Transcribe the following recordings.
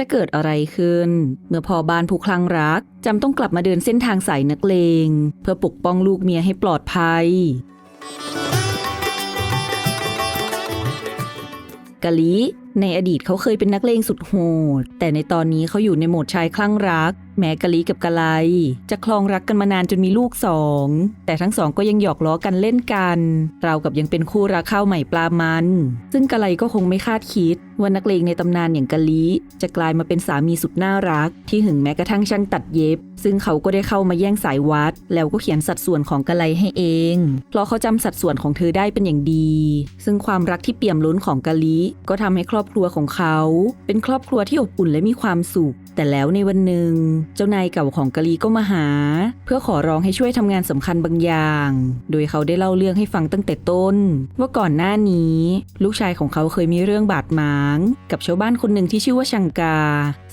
จะเกิดอะไรขึ้น เมื่อพอบ้านผู้คลั่งรักจำต้องกลับมาเดินเส้นทางสายนักเลง เพื่อปกป้องลูกเมียให้ปลอดภัยกะลิในอดีตเขาเคยเป็นนักเลงสุดโหด แต่ในตอนนี้เขาอยู่ในโหมดชายคลั่งรักแม้กะลิกับกะไลจะคลองรักกันมานานจนมีลูกสอง แต่ทั้งสองก็ยังหยอกล้อกันเล่นกัน เรากับยังเป็นคู่รักข้าวใหม่ปลามัน ซึ่งกะไลก็คงไม่คาดคิด ว่านักเลงในตำนานอย่างกะลิจะกลายมาเป็นสามีสุดน่ารัก ที่หึงแม้กระทั่งช่างตัดเย็บ ซึ่งเขาก็ได้เข้ามาแย่งสายวัด แล้วก็เขียนสัดส่วนของกะไลให้เอง เพราะเขาจำสัดส่วนของเธอได้เป็นอย่างดี ซึ่งความรักที่เปี่ยมล้นของกะลิก็ทำให้ครอบครัวของเขา เป็นครอบครัวที่อบอุ่นและมีความสุขแต่แล้วในวันหนึ่ง เจ้านายเก่าของกะลีก็มาหา เพื่อขอร้องให้ช่วยทำงานสำคัญบางอย่าง โดยเขาได้เล่าเรื่องให้ฟังตั้งแต่ต้น ว่าก่อนหน้านี้ ลูกชายของเขาเคยมีเรื่องบาดหมาง กับชาวบ้านคนหนึ่งที่ชื่อว่าชังกา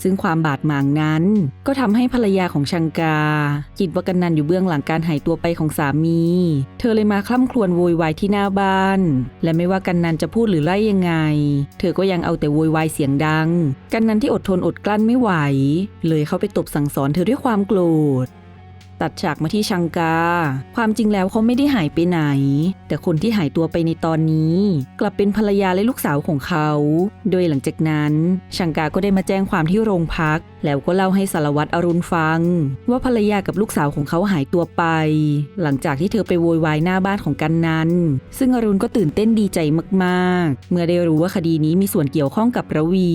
ซึ่งความบาดหมางนั้น ก็ทำให้ภรรยาของชังกาคิดว่ากันนันอยู่เบื้องหลังการหายตัวไปของสามี เธอเลยมาคล่ำครวญโวยวายที่หน้าบ้าน และไม่ว่ากันนันจะพูดหรือไล่ยังไง เธอก็ยังเอาแต่โวยวายเสียงดัง กันนันที่อดทนอดกลั้นไม่ไหว เลยเข้าไปตบสั่งสอนเธอด้วยความโกรธ ตัดฉากมาที่ชังกา ความจริงแล้วเขาไม่ได้หายไปไหน แต่คนที่หายตัวไปในตอนนี้ กลับเป็นภรรยาและลูกสาวของเขา โดยหลังจากนั้น ชังกาก็ได้มาแจ้งความที่โรงพักแล้วก็เล่าให้สารวัตรอรุณฟัง ว่าภรรยากับลูกสาวของเขาหายตัวไป หลังจากที่เธอไปโวยวายหน้าบ้านของกันนันซึ่งอรุณก็ตื่นเต้นดีใจมากๆ เมื่อได้รู้ว่าคดีนี้มีส่วนเกี่ยวข้องกับระวี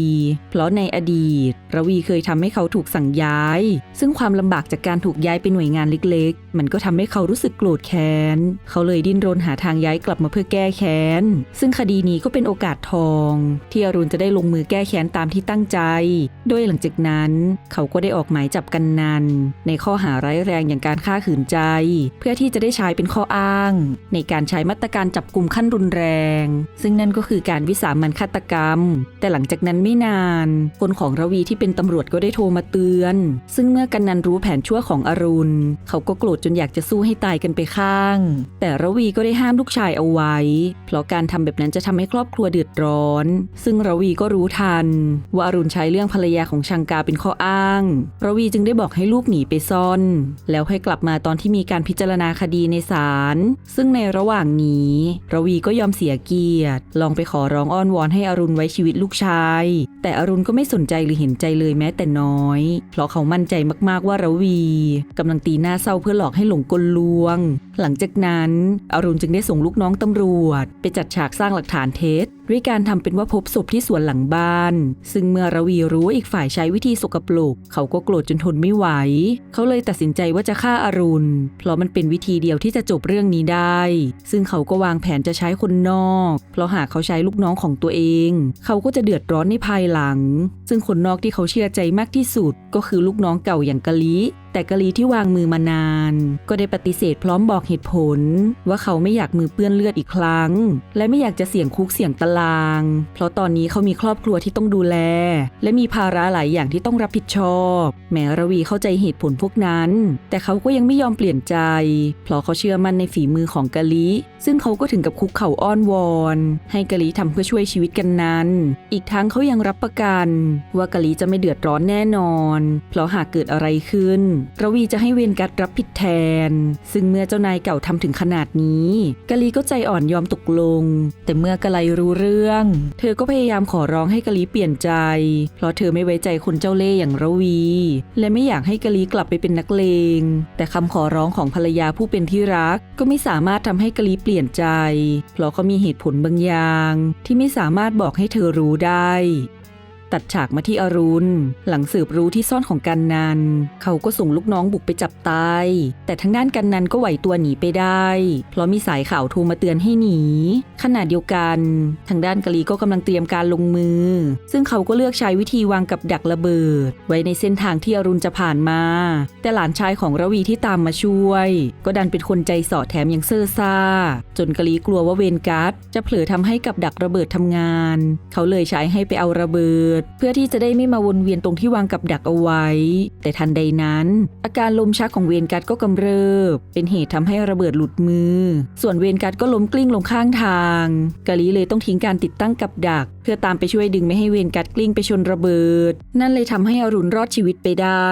เพราะในอดีต ระวีเคยทำให้เขาถูกสั่งย้าย ซึ่งความลำบากจากการถูกย้ายไปหน่วยงานเล็ก ๆ มันก็ทำให้เขารู้สึกโกรธแค้น เขาเลยดิ้นรนหาทางย้ายกลับมาเพื่อแก้แค้น ซึ่งคดีนี้ก็เป็นโอกาสทอง ที่อรุณจะได้ลงมือแก้แค้นตามที่ตั้งใจ โดยหลังจากนั้นเขาก็ได้ออกหมายจับกันนัน ในข้อหาร้ายแรงอย่างการฆ่าขืนใจ เพื่อที่จะได้ใช้เป็นข้ออ้าง ในการใช้มาตรการจับกลุ่มขั้นรุนแรง ซึ่งนั่นก็คือการวิสามันฆาตกรรม แต่หลังจากนั้นไม่นาน คนของระวีที่เป็นตำรวจก็ได้โทรมาเตือน ซึ่งเมื่อกันนันรู้แผนชั่วของอรุณ เขาก็โกรธจนอยากจะสู้ให้ตายกันไปข้าง แต่ระวีก็ได้ห้ามลูกชายเอาไว้ เพราะการทำแบบนั้นจะทำให้ครอบครัวเดือดร้อน ซึ่งระวีก็รู้ทัน ว่าอรุณใช้เรื่องภรรยาของชังกาเป็นข้ออ้าง ระวีจึงได้บอกให้ลูกหนีไปซ่อน แล้วให้กลับมาตอนที่มีการพิจารณาคดีในศาล ซึ่งในระหว่างนี้ ระวีก็ยอมเสียเกียรติ ลองไปขอร้องอ้อนวอนให้อรุณไว้ชีวิตลูกชาย แต่อรุณก็ไม่สนใจหรือเห็นใจเลยแม้แต่น้อย เพราะเขามั่นใจมากๆว่าระวีกำลังตีหน้าเศร้าเพื่อหลอกให้หลงกลลวง หลังจากนั้น อรุณจึงได้ส่งลูกน้องตำรวจ ไปจัดฉากสร้างหลักฐานเท็จด้วยการทำเป็นว่าพบศพที่สวนหลังบ้าน ซึ่งเมื่อระวีรู้ว่าอีกฝ่ายใช้วิธีสกปรกเขาก็โกรธจนทนไม่ไหว เขาเลยตัดสินใจว่าจะฆ่าอารุณ เพราะมันเป็นวิธีเดียวที่จะจบเรื่องนี้ได้ ซึ่งเขาก็วางแผนจะใช้คนนอก เพราะหากเขาใช้ลูกน้องของตัวเอง เขาก็จะเดือดร้อนในภายหลัง ซึ่งคนนอกที่เขาเชื่อใจมากที่สุดก็คือลูกน้องเก่าอย่างกะลิ แต่กะลีที่วางมือมานาน ก็ได้ปฏิเสธพร้อมบอกเหตุผล ว่าเขาไม่อยากมือเปื้อนเลือดอีกครั้ง และไม่อยากจะเสี่ยงคุกเสี่ยงตาราง เพราะตอนนี้เขามีครอบครัวที่ต้องดูแล และมีภาระหลายอย่างที่ต้องรับผิดชอบ แม้ระวีเข้าใจเหตุผลพวกนั้น แต่เขาก็ยังไม่ยอมเปลี่ยนใจ เพราะเขาเชื่อมั่นในฝีมือของกะลีซึ่งเขาก็ถึงกับคุกเข่าอ้อนวอน ให้กะลีทำเพื่อช่วยชีวิตกันนั้น อีกทั้งเขายังรับประกัน ว่ากะลีจะไม่เดือดร้อนแน่นอน เพราะหากเกิดอะไรขึ้นระวีจะให้เวรกัดรับผิดแทน ซึ่งเมื่อเจ้านายเก่าทำถึงขนาดนี้กะลีก็ใจอ่อนยอมตกลง แต่เมื่อกะไลรู้เรื่อง เธอก็พยายามขอร้องให้กะลีเปลี่ยนใจ เพราะเธอไม่ไว้ใจคนเจ้าเล่ห์อย่างระวี และไม่อยากให้กะลีกลับไปเป็นนักเลง แต่คำขอร้องของภรรยาผู้เป็นที่รัก ก็ไม่สามารถทำให้กะลีเปลี่ยนใจ เพราะเขามีเหตุผลบางอย่าง ที่ไม่สามารถบอกให้เธอรู้ได้ ตัดฉากมาที่อรุณ หลังสืบรู้ที่ซ่อนของกันนัน เขาก็ส่งลูกน้องบุกไปจับตาย แต่ทางด้านกันนันก็ไหวตัวหนีไปได้ เพราะมีสายข่าวโทรมาเตือนให้หนี ขณะเดียวกัน ทางด้านกะลีก็กำลังเตรียมการลงมือ ซึ่งเขาก็เลือกใช้วิธีวางกับดักระเบิด ไว้ในเส้นทางที่อรุณจะผ่านมา แต่หลานชายของระวีที่ตามมาช่วย ก็ดันเป็นคนใจสอดแถมยังเซ่อซ่า จนกะลีกลัวว่าเวนการ์ดจะเผลอทำให้กับดักระเบิดทำงาน เขาเลยใช้ให้ไปเอาระเบิดด เพื่อที่จะได้ไม่มาวนเวียนตรงที่วางกับดักเอาไว้ แต่ทันใดนั้น อาการลมชักของเวนกัดก็กำเริบ เป็นเหตุทำให้ระเบิดหลุดมือ ส่วนเวนกัดก็ล้มกลิ้งลงข้างทางกาลีเลยต้องทิ้งการติดตั้งกับดัก เพื่อตามไปช่วยดึงไม่ให้เวนกัดกลิ้งไปชนระเบิด นั่นเลยทำให้อรุณรอดชีวิตไปได้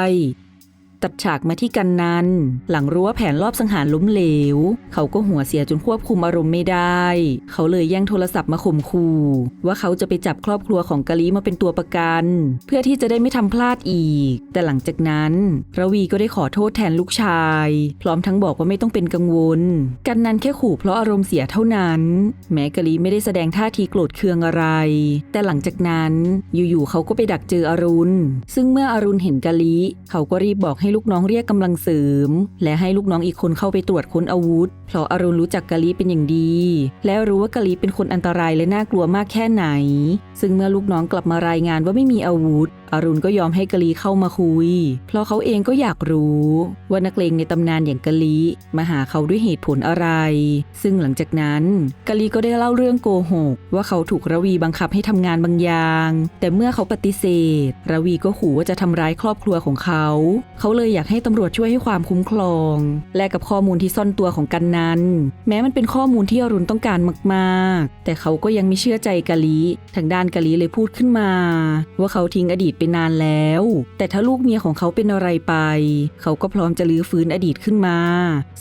ตัดฉากมาที่กันนันหลังรู้ว่าแผนรอบสังหารล้มเหลว เขาก็หัวเสียจนควบคุมอารมณ์ไม่ได้ เขาเลยแย่งโทรศัพท์มาข่มขู่ว่าเขาจะไปจับครอบครัวของกะลีมาเป็นตัวประกัน เพื่อที่จะได้ไม่ทำพลาดอีก แต่หลังจากนั้นระวีก็ได้ขอโทษแทนลูกชาย พร้อมทั้งบอกว่าไม่ต้องเป็นกังวล กันนันแค่ขู่เพราะอารมณ์เสียเท่านั้น แม้กะลีไม่ได้แสดงท่าทีโกรธเคืองอะไร แต่หลังจากนั้นอยู่ๆเขาก็ไปดักเจออรุณ ซึ่งเมื่ออรุณเห็นกะลีเขาก็รีบบอกให้ลูกน้องเรียกกำลังเสริม และให้ลูกน้องอีกคนเข้าไปตรวจค้นอาวุธ เพราะอรุณรู้จักกะลีเป็นอย่างดี และรู้ว่ากะลีเป็นคนอันตรายและน่ากลัวมากแค่ไหน ซึ่งเมื่อลูกน้องกลับมารายงานว่าไม่มีอาวุธอรุณก็ยอมให้กะลีเข้ามาคุย เพราะเขาเองก็อยากรู้ว่านักเลงในตำนานอย่างกะลีมาหาเขาด้วยเหตุผลอะไร ซึ่งหลังจากนั้นกะลีก็ได้เล่าเรื่องโกหก ว่าเขาถูกระวีบังคับให้ทำงานบางอย่าง แต่เมื่อเขาปฏิเสธ ระวีก็ขู่ว่าจะทำร้ายครอบครัวของเขา เขาเลยลยอยากให้ตำรวจช่วยให้ความคุ้มครอง แลกกับข้อมูลที่ซ่อนตัวของกันนั้น แม้มันเป็นข้อมูลที่อรุณต้องการมากๆ แต่เขาก็ยังไม่เชื่อใจกะลีทางด้านกะลีเลยพูดขึ้นมา ว่าเขาทิ้งอดีตไปนานแล้ว แต่ถ้าลูกเมียของเขาเป็นอะไรไป เขาก็พร้อมจะลื้อฟื้นอดีตขึ้นมา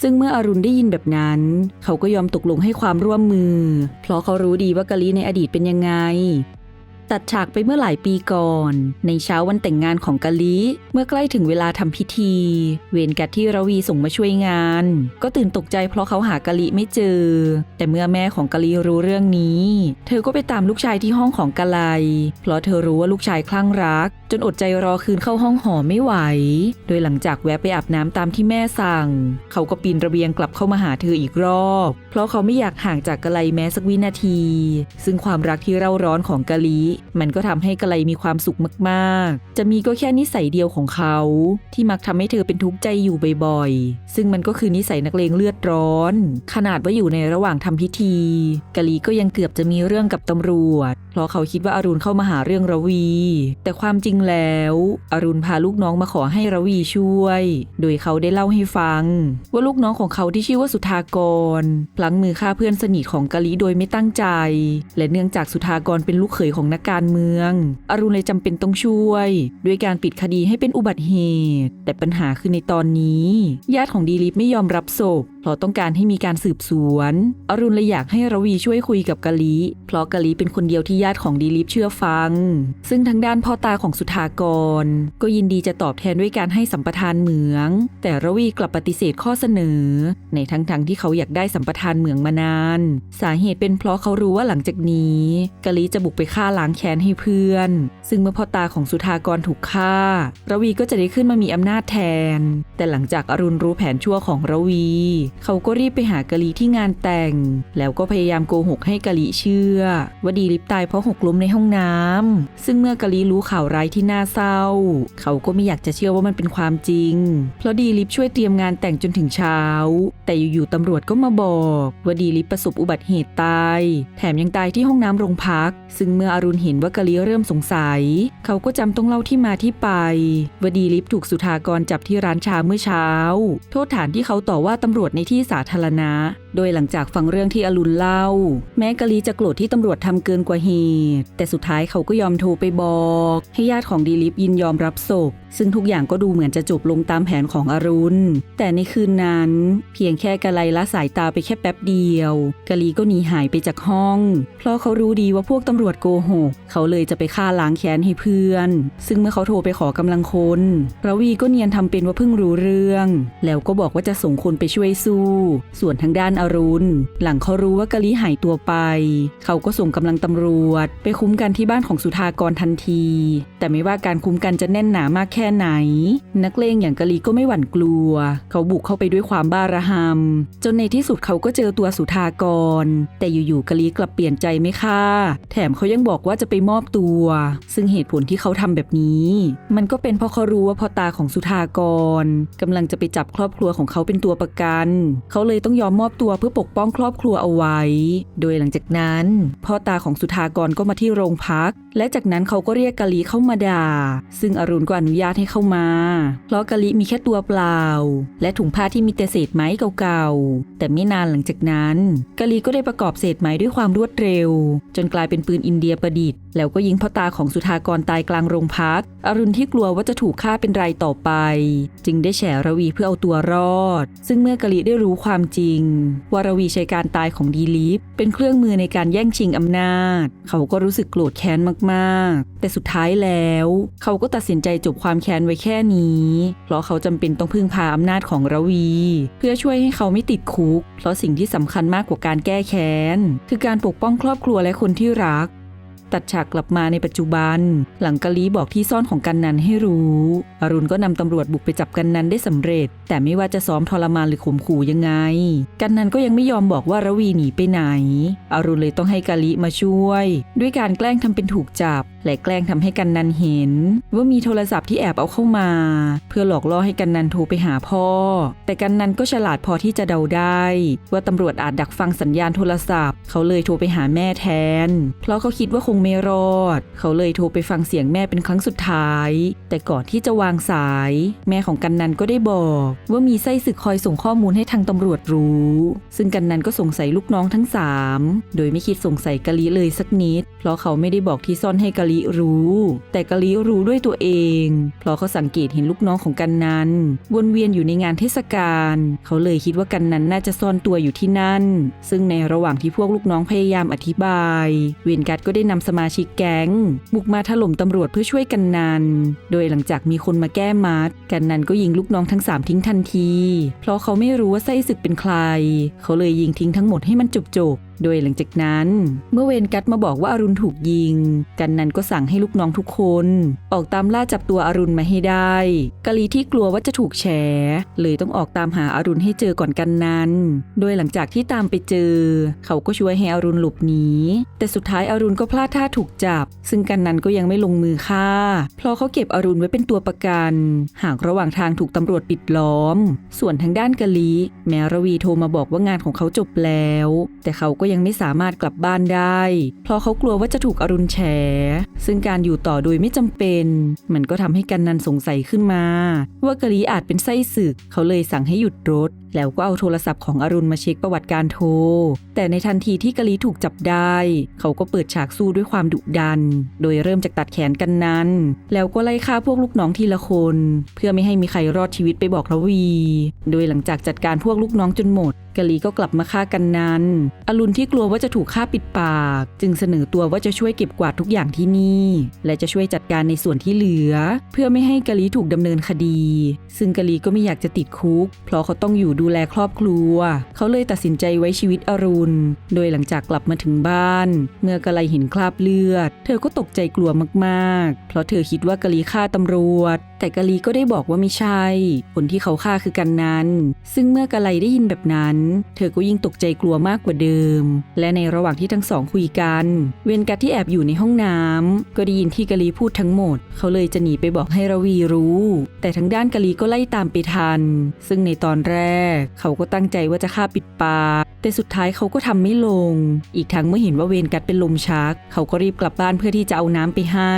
ซึ่งเมื่ออรุณได้ยินแบบนั้น เขาก็ยอมตกลงให้ความร่วมมือ เพราะเขารู้ดีว่ากะลีในอดีตเป็นยังไง ตัดฉากไปเมื่อหลายปีก่อน ในเช้าวันแต่งงานของกะลิ เมื่อใกล้ถึงเวลาทำพิธี เวรกัดที่ระวีส่งมาช่วยงาน ก็ตื่นตกใจเพราะเขาหากะลิไม่เจอ แต่เมื่อแม่ของกะลิรู้เรื่องนี้ เธอก็ไปตามลูกชายที่ห้องของกะไลเพราะเธอรู้ว่าลูกชายคลั่งรัก จนอดใจรอคืนเข้าห้องหอไม่ไหว โดยหลังจากแวะไปอาบน้ำตามที่แม่สั่ง เขาก็ปีนระเบียงกลับเข้ามาหาเธออีกรอบ เพราะเขาไม่อยากห่างจากกะไลแม้สักวินาที ซึ่งความรักที่เร่าร้อนของกะลิมันก็ทำให้กะไลมีความสุขมากๆ จะมีก็แค่นิสัยเดียวของเขา ที่มักทำให้เธอเป็นทุกข์ใจอยู่บ่อยๆ ซึ่งมันก็คือนิสัยนักเลงเลือดร้อน ขนาดว่าอยู่ในระหว่างทำพิธีกะลีก็ยังเกือบจะมีเรื่องกับตำรวจ เพราะเขาคิดว่าอารุณเข้ามาหาเรื่องระวี แต่ความจริงแล้ว อรุณพาลูกน้องมาขอให้ระวีช่วย โดยเขาได้เล่าให้ฟัง ว่าลูกน้องของเขาที่ชื่อว่าสุธากรพลั้งมือฆ่าเพื่อนสนิทของกะลีโดยไม่ตั้งใจ และเนื่องจากสุธากรเป็นลูกเขยของนักการเมือง อรุณเลยจำเป็นต้องช่วย ด้วยการปิดคดีให้เป็นอุบัติเหตุ แต่ปัญหาคือในตอนนี้ ญาติของดีลิฟไม่ยอมรับศพเพราะต้องการให้มีการสืบสวน อรุณเลยอยากให้ระวีช่วยคุยกับกะลี เพราะกะลีเป็นคนเดียวที่ญาติของดีลิฟเชื่อฟัง ซึ่งทางด้านพ่อตาของสุธากร ก็ยินดีจะตอบแทนด้วยการให้สัมปทานเหมือง แต่ระวีกลับปฏิเสธข้อเสนอ ในทั้งๆทที่เขาอยากได้สัมปทานเหมืองมานาน สาเหตุเป็นเพราะเขารู้ว่าหลังจากนี้กะลีจะบุกไปฆ่าล้างแค้นให้เพื่อน ซึ่งเมื่อพ่อตาของสุธากรถูกฆ่า ระวีก็จะได้ขึ้นมามีอำนาจแทน แต่หลังจากอรุณรู้แผนชั่วของระวีเขาก็รีบไปหากะลีที่งานแต่ง แล้วก็พยายามโกหกให้กะลีเชื่อ ว่าดีลิฟตายเพราะหกล้มในห้องน้ำซึ่งเมื่อกะลีรู้ข่าวร้ายที่น่าเศร้า เขาก็ไม่อยากจะเชื่อว่ามันเป็นความจริง เพราะดีลิฟช่วยเตรียมงานแต่งจนถึงเช้า แต่อยู่ๆตำรวจก็มาบอกว่าดีลิฟประสบอุบัติเหตุตาย แถมยังตายที่ห้องน้ำโรงพัก ซึ่งเมื่ออรุณเห็นว่ากะลีเริ่มสงสัย เขาก็จำต้องเล่าที่มาที่ไปว่าดีลิฟถูกสุธากรจับที่ร้านชาเมื่อเช้า โทษฐานที่เขาต่อว่าตำรวจในที่สาธารณะโดยหลังจากฟังเรื่องที่อรุณเล่า แม้กะลีจะโกรธที่ตำรวจทำเกินกว่าเหตุ แต่สุดท้ายเขาก็ยอมโทรไปบอก ให้ญาติของดีลิฟยินยอมรับศพ ซึ่งทุกอย่างก็ดูเหมือนจะจบลงตามแผนของอรุณ แต่ในคืนนั้น เพียงแค่กะไลละสายตาไปแค่แป๊บเดียว กะลีก็หนีหายไปจากห้อง เพราะเขารู้ดีว่าพวกตำรวจโกหก เขาเลยจะไปฆ่าล้างแค้นให้เพื่อน ซึ่งเมื่อเขาโทรไปขอกำลังคนระวีก็เนียนทำเป็นว่าเพิ่งรู้เรื่อง แล้วก็บอกว่าจะส่งคนไปช่วยสู้ ส่วนทางด้านอรุณ หลังเขารู้ว่ากะลีหายตัวไป เขาก็ส่งกำลังตำรวจ ไปคุ้มกันที่บ้านของสุธากรทันที แต่ไม่ว่าการคุ้มกันจะแน่นหนามากแค่ไหน นักเลงอย่างกะลีก็ไม่หวั่นกลัว เขาบุกเข้าไปด้วยความบ้าระหำจนในที่สุดเขาก็เจอตัวสุธากร แต่อยู่ๆกะลีกลับเปลี่ยนใจไม่ฆ่าแถมเขายังบอกว่าจะไปมอบตัว ซึ่งเหตุผลที่เขาทำแบบนี้ มันก็เป็นเพราะเขารู้ว่าพ่อตาของสุธากรกำลังจะไปจับครอบครัวของเขาเป็นตัวประกัน เขาเลยต้องยอมมอบตัวเพื่อปกป้องครอบครัวเอาไว้ โดยหลังจากนั้น พ่อตาของสุธากรก็มาที่โรงพักและจากนั้นเขาก็เรียกกะลีเข้ามาด่า ซึ่งอรุณก็อนุญาตให้เข้ามา เพราะกะลีมีแค่ตัวเปล่า และถุงผ้าที่มีแต่เศษไม้เก่าๆ แต่ไม่นานหลังจากนั้นกะลีก็ได้ประกอบเศษไม้ด้วยความรวดเร็ว จนกลายเป็นปืนอินเดียประดิษฐ์ แล้วก็ยิงพ่อตาของสุธากรตายกลางโรงพัก อรุณที่กลัวว่าจะถูกฆ่าเป็นรายต่อไป จึงได้แฉรวีเพื่อเอาตัวรอด ซึ่งเมื่อกะลีได้รู้ความจริงว่ารวีใช้การตายของดีลิฟเป็นเครื่องมือในการแย่งชิงอำนาจ เขาก็รู้สึกโกรธแค้นมากๆ แต่สุดท้ายแล้ว เขาก็ตัดสินใจจบความแค้นไว้แค่นี้ เพราะเขาจำเป็นต้องพึ่งพาอำนาจของระวี เพื่อช่วยให้เขาไม่ติดคุก เพราะสิ่งที่สำคัญมากกว่าการแก้แค้น คือการปกป้องครอบครัวและคนที่รัก ตัดฉากกลับมาในปัจจุบัน หลังกะลีบอกที่ซ่อนของกันนันให้รู้ อรุณก็นำตำรวจบุกไปจับกันนันได้สำเร็จ แต่ไม่ว่าจะซ้อมทรมานหรือข่มขู่ยังไง กันนันก็ยังไม่ยอมบอกว่าระวีหนีไปไหน อรุณเลยต้องให้กะลีมาช่วย ด้วยการแกล้งทำเป็นถูกจับและแกล้งทำให้กันนันเห็น ว่ามีโทรศัพท์ที่แอบเอาเข้ามา เพื่อหลอกล่อให้กันนันโทรไปหาพ่อ แต่กันนันก็ฉลาดพอที่จะเดาได้ ว่าตำรวจอาจดักฟังสัญญาณโทรศัพท์ เขาเลยโทรไปหาแม่แทน เพราะเขาคิดว่าคงไม่รอด เขาเลยโทรไปฟังเสียงแม่เป็นครั้งสุดท้าย แต่ก่อนที่จะวางสาย แม่ของกันนันก็ได้บอก ว่ามีไส้ศึกคอยส่งข้อมูลให้ทางตำรวจรู้ ซึ่งกันนันก็สงสัยลูกน้องทั้งสามโดยไม่คิดสงสัยกะลิเลยสักนิด เพราะเขาไม่ได้บอกที่ซ่อนให้กะลิรู้ แต่กะลิรู้ด้วยตัวเอง เพราะเขาสังเกตเห็นลูกน้องของกันนันวนเวียนอยู่ในงานเทศกาล เขาเลยคิดว่ากันนันน่าจะซ่อนตัวอยู่ที่นั่น ซึ่งในระหว่างที่พวกลูกน้องพยายามอธิบาย เวนกัดก็ได้นำสมาชิกแก๊ง บุกมาถล่มตำรวจเพื่อช่วยกันนัน โดยหลังจากมีคนมาแก้มัด กันนันก็ยิงลูกน้องทั้งสามทิ้งทันที เพราะเขาไม่รู้ว่าไส้ศึกเป็นใคร เขาเลยยิงทิ้งทั้งหมดให้มันจบจบ โดยหลังจากนั้น เมื่อเวนกัดมาบอกว่าอรุณถูกยิง กันนันก็สั่งให้ลูกน้องทุกคน ออกตามล่าจับตัวอรุณมาให้ได้กะลีที่กลัวว่าจะถูกแฉเลยต้องออกตามหาอารุณให้เจอก่อนกันนันโดยหลังจากที่ตามไปเจอ เขาก็ช่วยให้อรุณหลบหนีแต่สุดท้ายอรุณก็พลาดท่าถูกจับ ซึ่งกันนันก็ยังไม่ลงมือฆ่า เพราะเขาเก็บอรุณไว้เป็นตัวประกัน หากระหว่างทางถูกตำรวจปิดล้อม ส่วนทางด้านกะลีแมรวีโทรมาบอกว่างานของเขาจบแล้ว แต่เขาก็ยังไม่สามารถกลับบ้านได้ เพราะเขากลัวว่าจะถูกอรุณแฉ ซึ่งการอยู่ต่อโดยไม่จำเป็น มันก็ทำให้กันนันสงสัยขึ้นมา ว่ากะลีอาจเป็นไส้ศึก เขาเลยสั่งให้หยุดรถ แล้วก็เอาโทรศัพท์ของอรุณมาเช็คประวัติการโทร แต่ในทันทีที่กะลีถูกจับได้ เขาก็เปิดฉากสู้ด้วยความดุดัน โดยเริ่มจากตัดแขนกันนันแล้วก็ไล่ฆ่าพวกลูกน้องทีละคน เพื่อไม่ให้มีใครรอดชีวิตไปบอกระวี โดยหลังจากจัดการพวกลูกน้องจนหมดกะลีก็กลับมาฆ่ากันนั้นอรุณที่กลัวว่าจะถูกฆ่าปิดปาก จึงเสนอตัวว่าจะช่วยเก็บกวาดทุกอย่างที่นี่ และจะช่วยจัดการในส่วนที่เหลือ เพื่อไม่ให้กะลีถูกดำเนินคดี ซึ่งกะลีก็ไม่อยากจะติดคุก เพราะเขาต้องอยู่ดูแลครอบครัว เขาเลยตัดสินใจไว้ชีวิตอรุณ โดยหลังจากกลับมาถึงบ้าน เมื่อกะไลเห็นคราบเลือด เธอก็ตกใจกลัวมากๆ เพราะเธอคิดว่ากะลีฆ่าตำรวจ แต่กะลีก็ได้บอกว่าไม่ใช่ คนที่เขาฆ่าคือกันนั้นซึ่งเมื่อกะไลได้ยินแบบนั้น เธอก็ยิ่งตกใจกลัวมากกว่าเดิม และในระหว่างที่ทั้งสองคุยกัน เวนกัดที่แอบอยู่ในห้องน้ำก็ได้ยินที่กะลีพูดทั้งหมด เขาเลยจะหนีไปบอกให้ระวีรู้ แต่ทางด้านกะลีก็ไล่ตามไปทัน ซึ่งในตอนแรก เขาก็ตั้งใจว่าจะฆ่าปิดปากแต่สุดท้ายเขาก็ทำไม่ลง อีกทั้งเมื่อเห็นว่าเวนกัดเป็นลมชัก เขาก็รีบกลับบ้านเพื่อที่จะเอาน้ำไปให้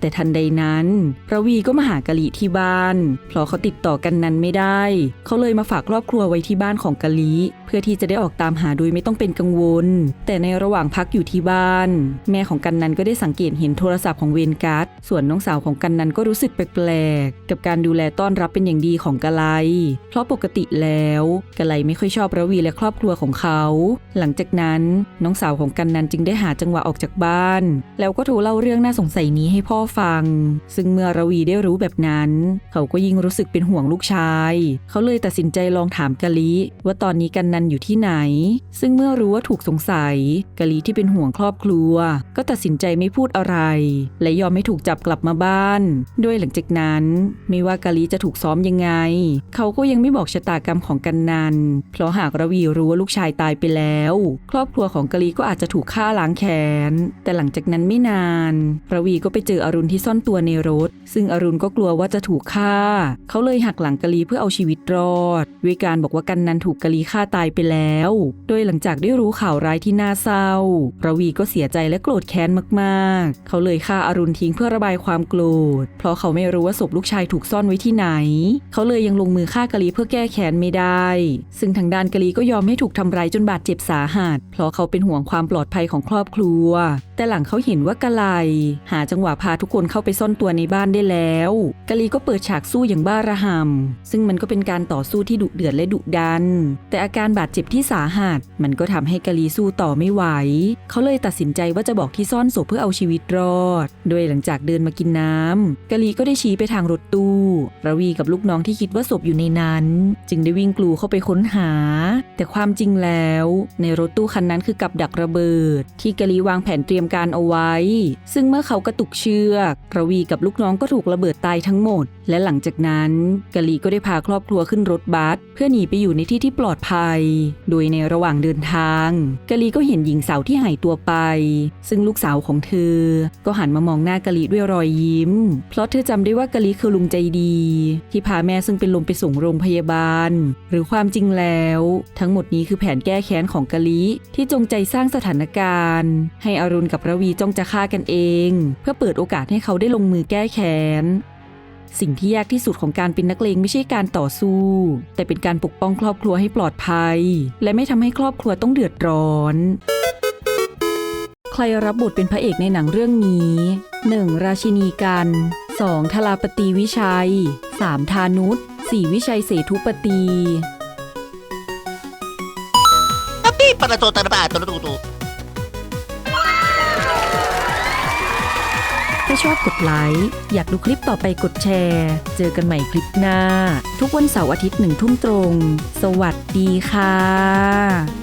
แต่ทันใดนั้นระวีก็มาหากะลีที่บ้าน เพราะเขาติดต่อกันนั้นไม่ได้ เขาเลยมาฝากครอบครัวไว้ที่บ้านของกะลีเพื่อที่จะได้ออกตามหาโดยไม่ต้องเป็นกังวล แต่ในระหว่างพักอยู่ที่บ้าน แม่ของกันนันก็ได้สังเกตเห็นโทรศัพท์ของเวนกัสส่วนน้องสาวของกันนันก็รู้สึกแปลกๆกับการดูแลต้อนรับเป็นอย่างดีของกะไลเพราะปกติแล้วกะไลไม่ค่อยชอบระวีและครอบครัวของเขา หลังจากนั้นน้องสาวของกันนันจึงได้หาจังหวะออกจากบ้าน แล้วก็โทรเล่าเรื่องน่าสงสัยนี้ให้พ่อฟัง ซึ่งเมื่อระวีได้รู้แบบนั้น เขาก็ยิ่งรู้สึกเป็นห่วงลูกชาย เขาเลยตัดสินใจลองถามกะลิว่าตอนนี้กันนันอยู่ที่ไหน ซึ่งเมื่อรู้ว่าถูกสงสัยกะลิที่เป็นห่วงครอบครัว ก็ตัดสินใจไม่พูดอะไร และยอมให้ถูกจับกลับมาบ้าน ด้วยหลังจากนั้น ไม่ว่ากะลิจะถูกซ้อมยังไง เขาก็ยังไม่บอกชะตากรรมของกันนัน เพราะหากระวีรู้ว่าลูกชายายตายไปแล้ว ครอบครัวของกะลีก็อาจจะถูกฆ่าล้างแค้น แต่หลังจากนั้นไม่นานระวีก็ไปเจออรุณที่ซ่อนตัวในรถ ซึ่งอรุณก็กลัวว่าจะถูกฆ่า เขาเลยหักหลังกะลีเพื่อเอาชีวิตรอดด้วยการบอกว่ากันนันถูกกะลีฆ่าตายไปแล้ว โดยหลังจากได้รู้ข่าวร้ายที่น่าเศร้าระวีก็เสียใจและโกรธแค้นมากๆ เขาเลยฆ่าอรุณทิ้งเพื่อระบายความโกรธ เพราะเขาไม่รู้ว่าศพลูกชายถูกซ่อนไว้ที่ไหน เขาเลยยังลงมือฆ่ากะลีเพื่อแก้แค้นไม่ได้ ซึ่งทางด้านกะลีก็ยอมให้ถูกทำร้ายจนบาดเจ็บสาหัส เพราะเขาเป็นห่วงความปลอดภัยของครอบครัว แต่หลังเขาเห็นว่ากะไลหาจังหวะพาทุกคนเข้าไปซ่อนตัวในบ้านได้แล้วกะลีก็เปิดฉากสู้อย่างบ้าระห่ำซึ่งมันก็เป็นการต่อสู้ที่ดุเดือดและดุดัน แต่อาการบาดเจ็บที่สาหัส มันก็ทำให้กะลีสู้ต่อไม่ไหว เขาเลยตัดสินใจว่าจะบอกที่ซ่อนศพเพื่อเอาชีวิตรอด โดยหลังจากเดินมากินน้ำกะลีก็ได้ชี้ไปทางรถตู้ ระวีกับลูกน้องที่คิดว่าศพอยู่ในนั้น จึงได้วิ่งกลูเข้าไปค้นหา แต่ความจริงแล้วในรถตู้คันนั้นคือกับดักระเบิด ที่กะลีวางแผนเตรียมการเอาไว้ ซึ่งเมื่อเขากระตุกเชือกระวีกับลูกน้องก็ถูกระเบิดตายทั้งหมด และหลังจากนั้นกะลีก็ได้พาครอบครัวขึ้นรถบัสเพื่อหนีไปอยู่ในที่ที่ปลอดภัย โดยในระหว่างเดินทางกะลีก็เห็นหญิงสาวที่หายตัวไป ซึ่งลูกสาวของเธอ ก็หันมามองหน้ากะลีด้วยรอยยิ้ม เพราะเธอจำได้ว่ากะลีคือลุงใจดี ที่พาแม่ซึ่งเป็นลมไปส่งโรงพยาบาล หรือความจริงแล้ว ทั้งหมดนี้คือแผนแก้แค้นของกะลีที่จงใจสร้างสถานการณ์ ให้อรุณกับระวีจ้องจะฆ่ากันเอง เพื่อเปิดโอกาสให้เขาได้ลงมือแก้แค้น สิ่งที่ยากที่สุดของการเป็นนักเลงไม่ใช่การต่อสู้ แต่เป็นการปกป้องครอบครัวให้ปลอดภัย และไม่ทำให้ครอบครัวต้องเดือดร้อน ใครรับบทเป็นพระเอกในหนังเรื่องนี้ 1. ราชินีกัน 2. ทลาปตีวิชัย 3. ทานุษ 4. วิชัยเสทุปตี Tapi para total ba Toto, toto. ถ้าชอบกดไลค์อยากดูคลิปต่อไปกดแชร์ เจอกันใหม่คลิปหน้า ทุกวันเสาร์อาทิตย์หนึ่งทุ่มตรง สวัสดีค่ะ